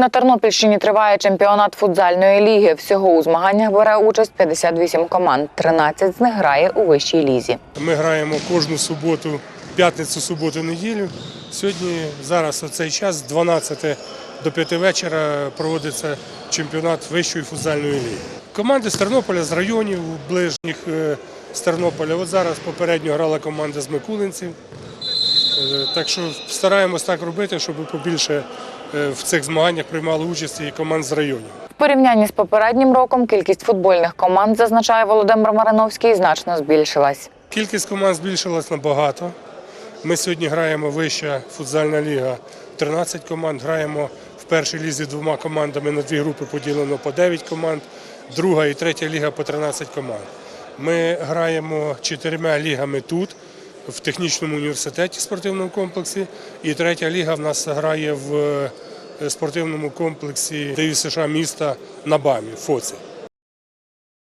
На Тернопільщині триває чемпіонат футзальної ліги. Всього у змаганнях бере участь 58 команд. 13 з них грає у вищій лізі. Ми граємо кожну суботу, п'ятницю, суботу, неділю. Сьогодні, зараз у цей час, з 12 до 5 вечора проводиться чемпіонат вищої футзальної ліги. Команди з Тернополя, з районів ближніх е, з Тернополя. От зараз попередньо грала команда з Микулинців. Е, Так що стараємось так робити, щоб побільше е, в цих змаганнях приймали участь і команд з районів. В порівнянні з попереднім роком кількість футбольних команд, зазначає Володимир Мариновський, значно збільшилась. Кількість команд збільшилась набагато. Ми сьогодні граємо вища футзальна ліга. 13 команд. Граємо в першій лізі двома командами на дві групи поділено по 9 команд. Друга і третя ліга по 13 команд. Ми граємо чотирма лігами тут, в технічному університеті спортивному комплексі. І третя ліга в нас грає в е, спортивному комплексі ДЮСШ міста на БАМі, ФОЦі.